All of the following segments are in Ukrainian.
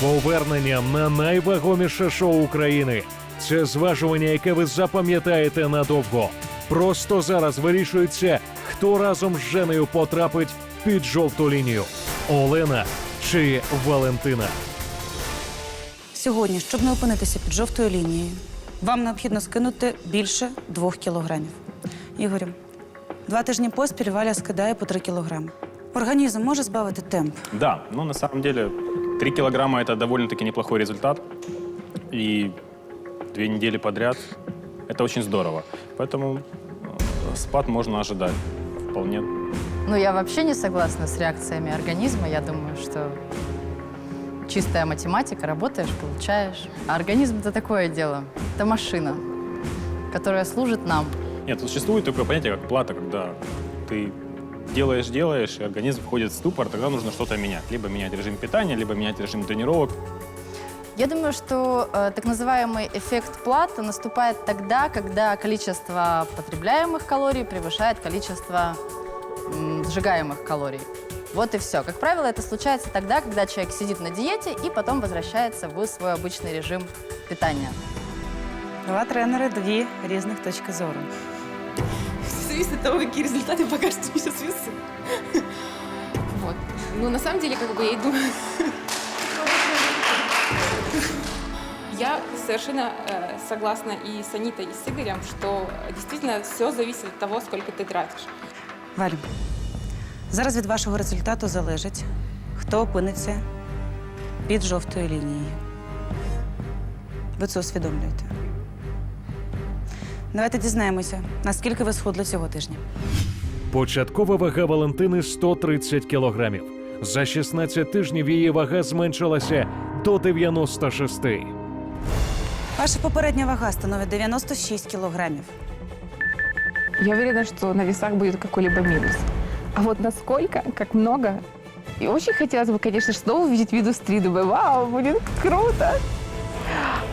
Поверненням на найвагоміше шоу України. Це зважування, яке ви запам'ятаєте надовго. Просто зараз вирішується, хто разом з Женею потрапить під жовту лінію: Олена чи Валентина. Сьогодні, щоб не опинитися під жовтою лінією, вам необхідно скинути більше двох кілограмів. Ігорю, два тижні поспіль Валя скидає по три кілограми. Організм може збавити темп. Да, но на самом деле 3 килограмма это довольно-таки неплохой результат. И две недели подряд это очень здорово. Поэтому э, спад можно ожидать вполне. Ну, я вообще не согласна с реакциями организма. Я думаю, что чистая математика, работаешь, получаешь. А организм — это такое дело. Это машина, которая служит нам. Нет, существует такое понятие, как плата, когда ты делаешь, делаешь, и организм входит в ступор, тогда нужно что-то менять. Либо менять режим питания, либо менять режим тренировок. Я думаю, что э, так называемый эффект плата наступает тогда, когда количество потребляемых калорий превышает количество м, сжигаемых калорий. Вот и все. Как правило, это случается тогда, когда человек сидит на диете и потом возвращается в свой обычный режим питания. Два тренери, дві різних точки зору. Зависит от того, какие результаты покажете мне сейчас весы. Вот. Ну, на самом деле, как бы я иду... Я совершенно э, согласна и с Анитой, и с Игорем, что действительно все зависит от того, сколько ты тратишь. Валю, зараз від вашого результату залежить, хто опиниться під жовтою лінією. Ви це усвідомлюєте. Давайте дізнаємося, наскільки ви схудли цього тижня. Початкова вага Валентини 130 кілограмів. За 16 тижнів її вага зменшилася до 96. Ваша попередня вага становить 96 кілограмів. Я уверена, что на весах будет какой-либо минус. А вот насколько, как много. И очень хотелось бы, конечно, снова увидеть минус 3. Думаю, вау, будет круто.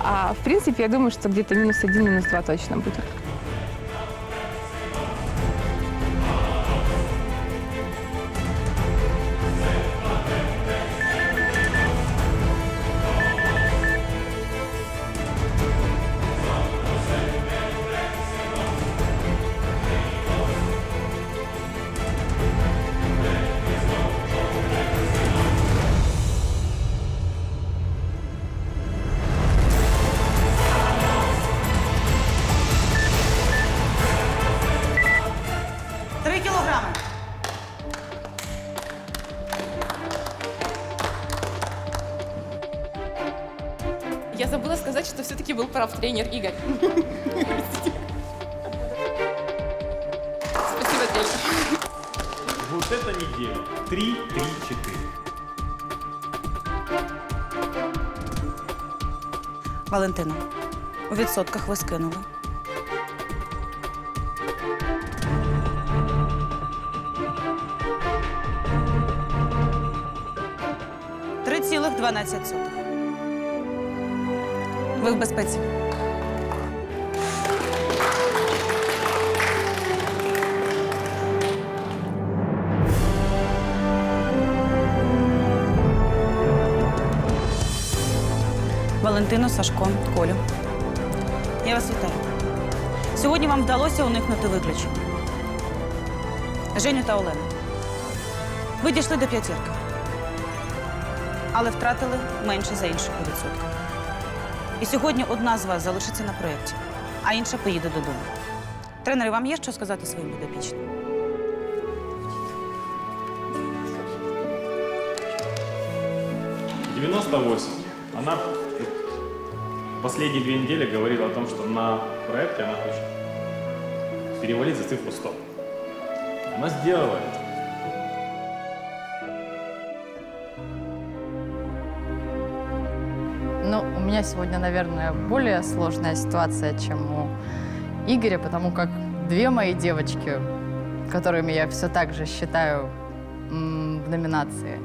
А в принципе, я думаю, что где-то минус 1, минус 2 точно будет. Был прав тренер Игорь. Спасибо, тренер. Вот это неделя. 3, 3, 4. Валентина, у відсотках ви скинули. Три цілих дванадцять сотих. Ви в безпеці. Валентину, Сашко, Колю. Я вас вітаю. Сьогодні вам вдалося уникнути виключень. Женю та Олена. Ви дійшли до п'ятірки. Але втратили менше за інших у відсотках. І сьогодні одна з вас залишиться на проєкті, а інша поїде додому. Тренери, вам є що сказати своїм підопічним? — 98. Она последние две недели говорила о том, что на проекте она хочет перевалить за цифру 100. Она сделала это. Ну, у меня сегодня, наверное, более сложная ситуация, чем у Игоря, потому как две мои девочки, которыми я все так же считаю в номинации,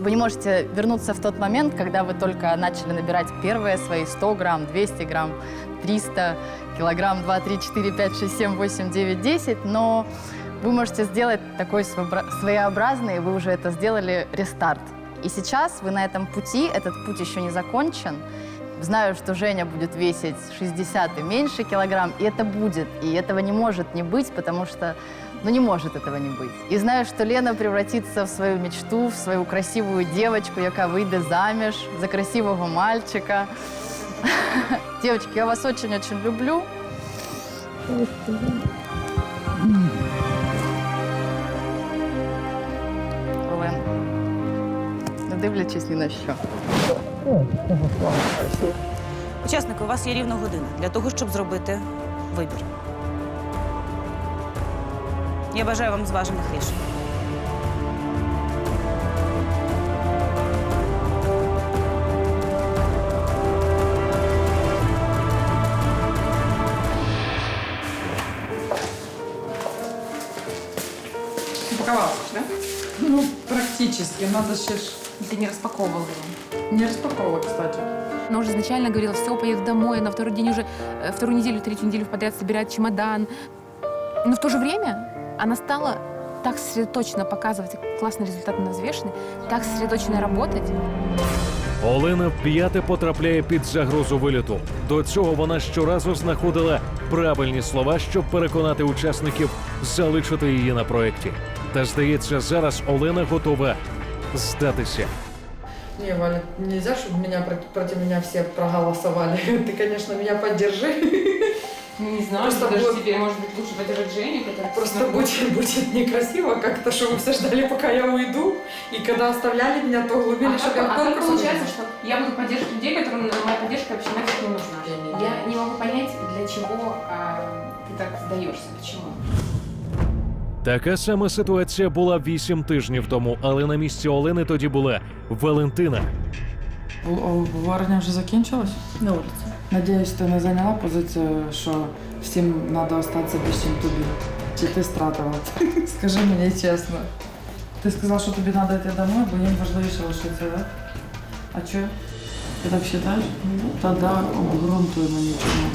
вы не можете вернуться в тот момент, когда вы только начали набирать первые свои 100 грамм, 200 грамм, 300 килограмм, 2, 3, 4, 5, 6, 7, 8, 9, 10, но вы можете сделать такой своеобразный, вы уже это сделали, рестарт. И сейчас вы на этом пути, этот путь еще не закончен. Знаю, что Женя будет весить 60 и меньше килограмм, и это будет, и этого не может не быть, потому что, ну, не может этого не быть. И знаю, что Лена превратится в свою мечту, в свою красивую девочку, яка вийде заміж за красивого мальчика. Девочки, я вас очень-очень люблю. Олен, дивлячись ні на що. Учасники, у вас є рівно година для того, щоб зробити вибір. Я бажаю вам зважених рішень. Упаковалась, да? Ну, практически. Надо ще ж... Ты не распаковывала его. Не распаковывала, кстати. Она уже изначально говорила, все, поеду домой, на второй день уже, э, вторую неделю, третью неделю подряд собирает чемодан. Но в то же время она стала так сосредоточенно показывать классные результаты на взвешенной, так сосредоточенно работать. Олена вп'яте потрапляє під загрозу виліту. До цього вона щоразу знаходила правильні слова, щоб переконати учасників залишити її на проєкті. Та здається, зараз Олена готова здатися. Не, Валя, нельзя, чтобы меня про- против меня все проголосовали. Ты, конечно, меня поддержи. Ну, не знаю, Просто даже вот- тебе, может быть, лучше поддержать Женю, которая... Просто будет, будет некрасиво как-то, что вы все ждали, пока я уйду. И когда оставляли меня, то глубили, чтобы я в конкурс получается, уйду. что я буду поддерживать людей, которым моя поддержка вообще нафиг не нужна? Я не могу понять, для чего а, ты так сдаешься, почему? Така сама ситуація була вісім тижнів тому, але на місці Олени тоді була Валентина. Обговорення вже закінчилось? На улице. Надіюсь, ти не зайняла позицію, що всім треба остатися більш чим тобі. Чи ти стратила? Скажи мені чесно. Ти сказав, що тобі треба йти домой, бо їм важливіше лишитися, так? А чого? Ти так вважаєш? Тоді обґрунтуй мені чому.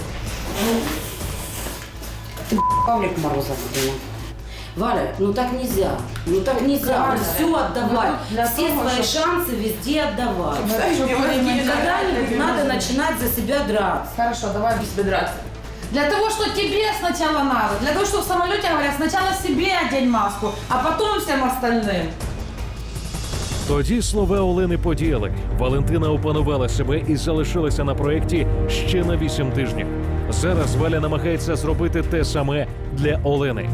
Павлик Морозов был. Валя, ну так нельзя. Ну так нельзя. Все отдавать. для Все того, свои чтоб- шансы везде отдавать. Щоб Когда-нибудь надо начинать за себя драться. Хорошо, давай без бедра. Для того, что тебе сначала надо. Для того, что в самолете говорят, сначала себе одень маску, а потом всем остальным. Тоді слова Олени подіяли. Валентина опанувала себе і залишилася на проєкті ще на вісім тижнів. Зараз Валя намагається зробити те саме для Олени.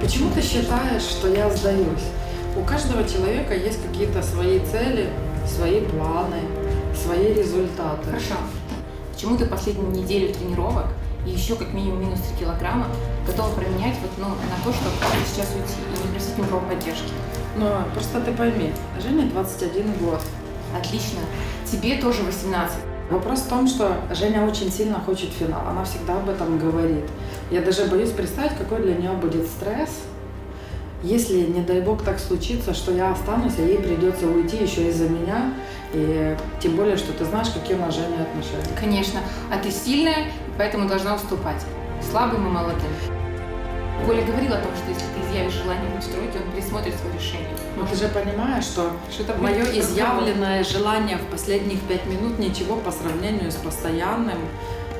Почему ты считаешь, что я сдаюсь? У каждого человека есть какие-то свои цели, свои планы, свои результаты. Хорошо. Почему ты последнюю неделю тренировок и еще как минимум минус 3 килограмма готова променять вот, ну, на то, чтобы сейчас уйти и не просить никакого поддержки? Но просто ты пойми, Жене 21 год. Отлично. Тебе тоже 18. Вопрос в том, что Женя очень сильно хочет финал. Она всегда об этом говорит. Я даже боюсь представить, какой для нее будет стресс, если, не дай бог, так случится, что я останусь, а ей придется уйти еще из-за меня. И тем более, что ты знаешь, какие у нас с Женей отношения. Конечно. А ты сильная, поэтому должна уступать. Слабым и молодым. Коля говорил о том, что если ты изъявишь желание быть в тройке, он пересмотрит свое решение. Но ты же понимаешь, что Что мое проблема. изъявленное желание в последних пять минут ничего по сравнению с постоянным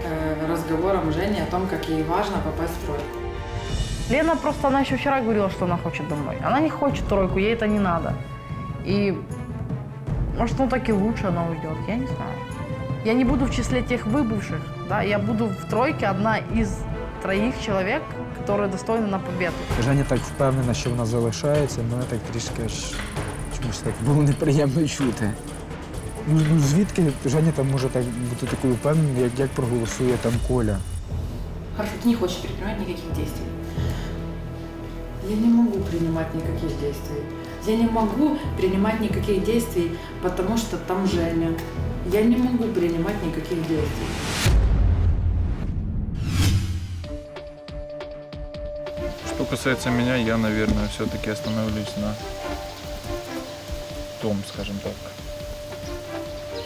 э, разговором Жени о том, как ей важно попасть в тройку. Лена просто, она еще вчера говорила, что она хочет домой. Она не хочет тройку, ей это не надо. И может, ну так и лучше она уйдет, я не знаю. Я не буду в числе тех выбывших, да, я буду в тройке одна из троих человек, которые достойны на победу. Женя так впевнена, що вона залишається, мене так трішки аж чомусь так було неприємно чути. Ну, ну звідки Женя там може так бути такою впевненою, як, як проголосує там Коля? Хорошо, ты не хочешь предпринимать никаких действий. Я не могу принимать никаких действий. Я не могу принимать никаких действий, потому что там Женя. Я не могу принимать никаких действий. Касается меня, я, наверное, все-таки остановлюсь на том, скажем так,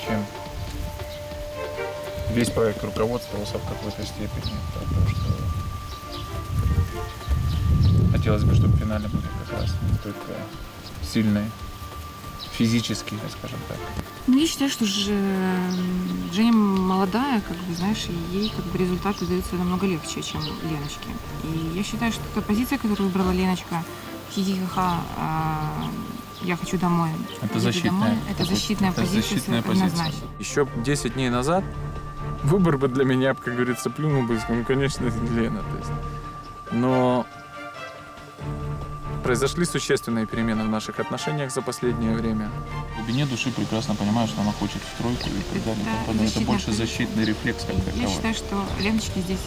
чем весь проект руководствовался в какой-то степени, потому что хотелось бы, чтобы в финале были как раз только сильные физически, скажем так. Ну, я считаю, что же Женя молодая, как бы, знаешь, и ей как бы результаты даются намного легче, чем Леночке. И я считаю, что та позиция, которую выбрала Леночка, хихихаха, я хочу домой. Это защитная. домой, это защитная это позиция, защитная однозначно. позиция. Еще 10 дней назад выбор бы для меня, как говорится, плюнул бы, ну, конечно, Лена. То есть. Но произошли существенные перемены в наших отношениях за последнее время. В глубине души прекрасно понимаю, что она хочет в тройку и так далее. и тому подобное. Это больше защитный рефлекс, как Я таковой. считаю, что Леночке здесь...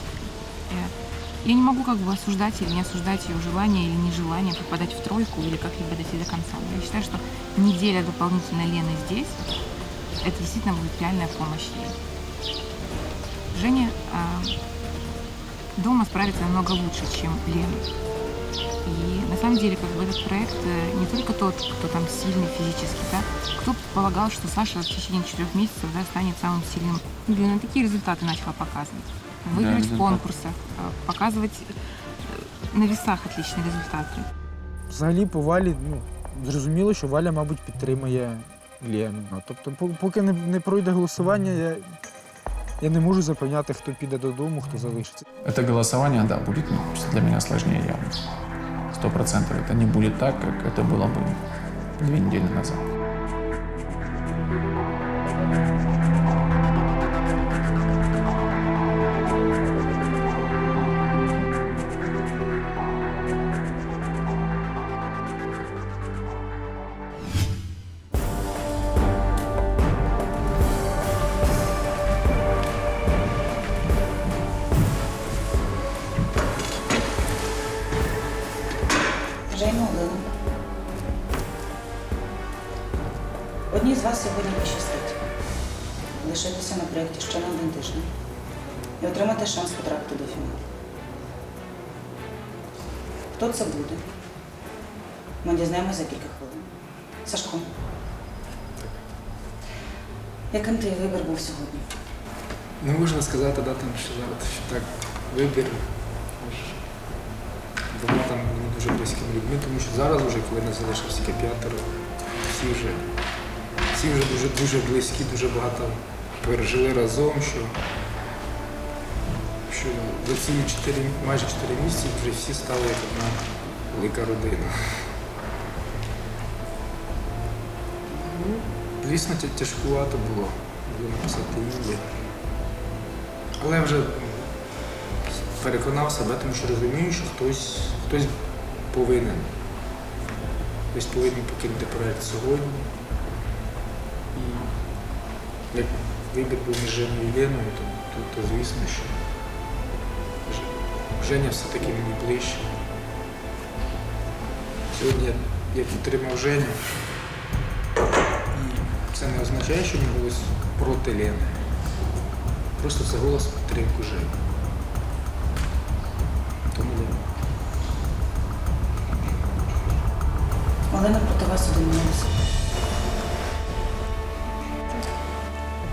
э, Я не могу как бы осуждать или не осуждать ее желание или нежелание попадать в тройку или как-либо дойти до конца. Но я считаю, что неделя дополнительно Лены здесь, это действительно будет реальная помощь ей. Женя а, дома справится намного лучше, чем Лена. И на самом деле, как бы этот проект э, не только тот, кто там сильный физически, да, кто предполагал, что Саша в течение четырех месяцев да, станет самым сильным. Блин, она такие результаты начала показывать. Выиграть в результаты. конкурсах, э, показывать э, на весах отличные результаты. Взагалі по Валі, ну, зрозуміло, що Валя, мабуть, підтримає Лену. Ну, Тобто, по- поки не, не пройде голосування, я, я не можу запевняти, хто піде додому, хто залишиться. Это голосование, да, будет ну, для меня сложнее явно. Сто процентов. Это не будет так, как это было бы две недели назад. Женя Олена. Одній з вас сьогодні пощастить. Лишитися на проєкті ще на один тиждень і отримати шанс потрапити до фіналу. Хто це буде? Ми дізнаємося за кілька хвилин. Сашко. Яким твій вибір був сьогодні? Не можна сказати, да, там, що, що так вибір було там дуже близькими людьми, тому що зараз, вже, коли нас залишилось тільки п'ятеро, всі вже, всі вже дуже, дуже близькі, дуже багато пережили разом, що, що за ці 4, майже 4 місяці вже всі стали як одна велика родина. Ну, звісно, тя- тяжкувато було, було написати ім'я. Але вже переконав себе, тому що розумію, що хтось, хтось повинен. Хтось повинен покинути проект сьогодні. І як вибір був між Женою і Леною, то, то, то звісно, що Женя все-таки мені ближче. Сьогодні я, підтримав Женю. І це не означає, що мій голос проти Лени. Просто це голос підтримку Жені. Олена проти вас голос.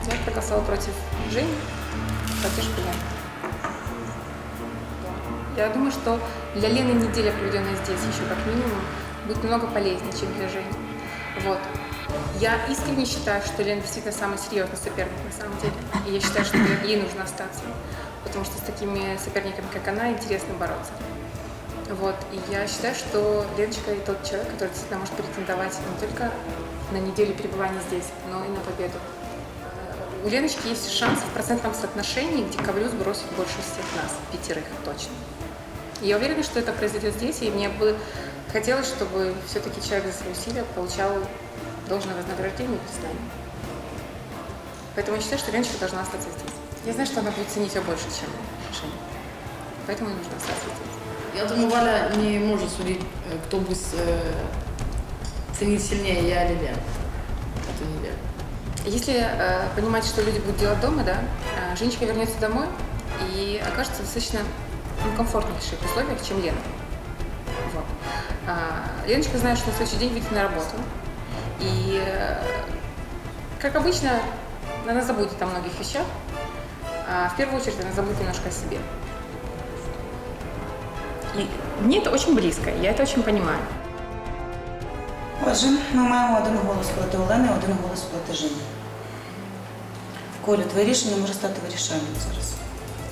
Я проголосовала против Жени, поддержку Лены. Я думаю, что для Лены неделя, проведенная здесь, еще как минимум, будет намного полезнее, чем для Жени. Вот. Я искренне считаю, что Лена действительно самый серьезный соперник на самом деле. И я считаю, что ей нужно остаться. Потому что с такими соперниками, как она, интересно бороться. Вот. И я считаю, что Леночка и тот человек, который действительно может претендовать не только на неделю пребывания здесь, но и на победу. У Леночки есть шанс в процентном соотношении, где Ковлюс бросит больше всех нас, пятерых точно. Я уверена, что это произойдет здесь, и мне бы хотелось, чтобы все-таки человек за свои усилия получал должное вознаграждение и признание. Поэтому я считаю, что Леночка должна остаться здесь. Я знаю, что она будет ценить ее больше, чем Женя. Поэтому ей нужно здесь. Я думаю, Валя не может судить, э, кто будет э, ценить сильнее, я или Лена. Это не верно. Если э, понимать, что люди будут делать дома, да, э, Женечка вернется домой и окажется в достаточно ну, комфортнейших условиях, чем Лена. Вот. А, Леночка знает, что на следующий день выйдет на работу. И, э, как обычно, она забудет о многих вещах. А в первую очередь она забудет немножко о себе. И мне это очень близко, я это очень понимаю. Отже, ми маємо один голос проти Олени, один голос проти Жені. Колю, твоє рішення може стати вирішальним зараз.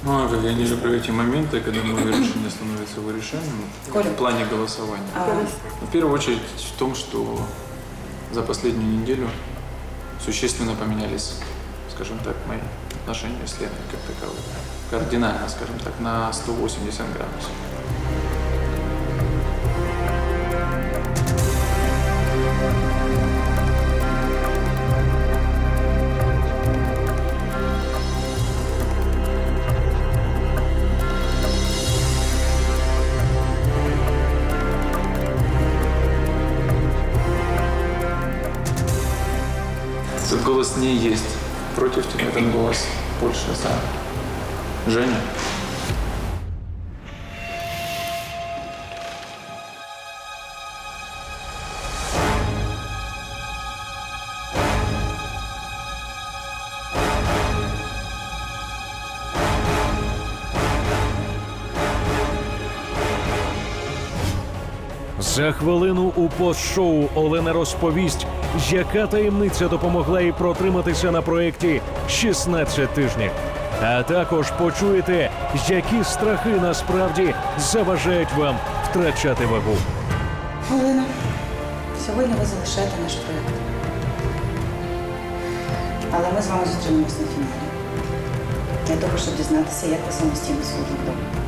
Ну, а как я не люблю эти моменты, когда мое решение становится вирішальным Коля. в плане голосования. А, В первую очередь в том, что за последнюю неделю существенно поменялись, скажем так, мои отношения с Леной как таковые. Кардинально, скажем так, на 180 градусов. Голос не есть против тебя, этот голос больше за Женя. За хвилину у пост-шоу Олена розповість, яка таємниця допомогла їй протриматися на проєкті 16 тижнів. А також почуєте, які страхи насправді заважають вам втрачати вагу. Олена, сьогодні ви залишаєте наш проєкт. Але ми з вами зустрінемось на фіналі. Для того, щоб дізнатися, як ви самостійно сходили вдома.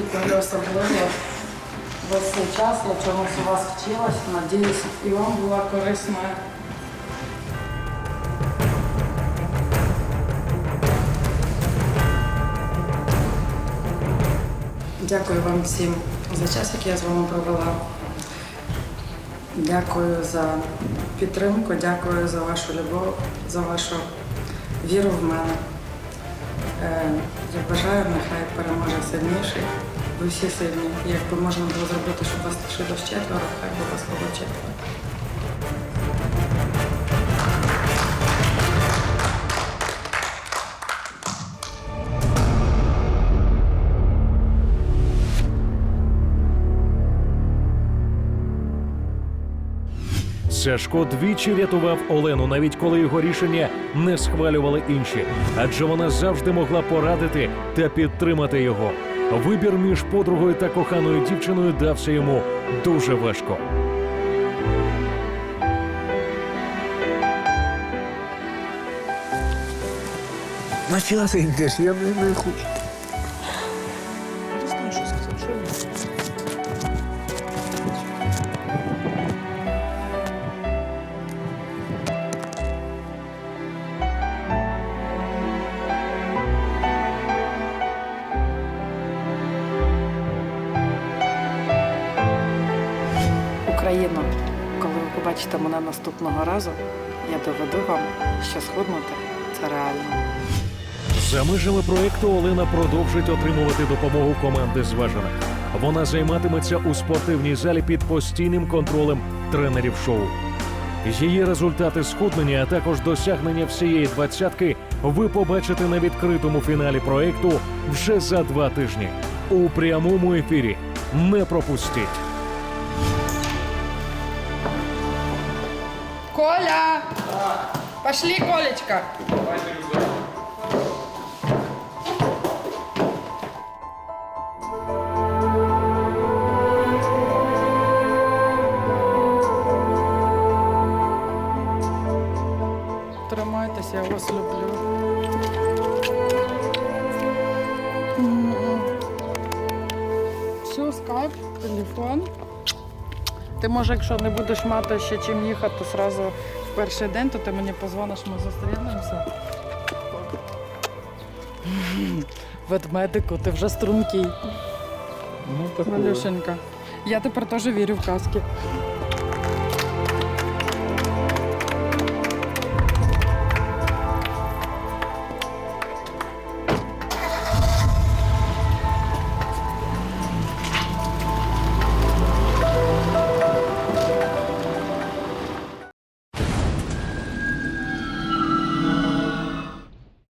Вас люблю особливо весь цей час. Я чомусь у вас вчилась. Надіюсь, і вам була корисна. Дякую вам всім за час, який я з вами провела. Дякую за підтримку, дякую за вашу любов, за вашу віру в мене. Е, Я бажаю, нехай переможе сильніший. Ви всі сильні. Якби можна було зробити, щоб вас лишилось четверо, хай би вас було четверо. Сашко двічі рятував Олену, навіть коли його рішення не схвалювали інші, адже вона завжди могла порадити та підтримати його. Вибір між подругою та коханою дівчиною дався йому дуже важко. На чого ти йдеш? Я не хочу. Побачите мене наступного разу, я доведу вам, що схуднути це реально. За межами проекту Олена продовжить отримувати допомогу команди зважених. Вона займатиметься у спортивній залі під постійним контролем тренерів шоу. Її результати схуднення, а також досягнення всієї двадцятки ви побачите на відкритому фіналі проекту вже за два тижні у прямому ефірі. Не пропустіть! Пошли, Колечка! Тримайтеся, я вас люблю. Все, скайп, телефон. Ти може, якщо не будеш мати ще чим їхати, то зразу в перший день, то ти мені позвониш, ми зустрінемося. Ведмедику, ти вже стрункий. Ну. Малюшенька. Я тепер теж вірю в казки.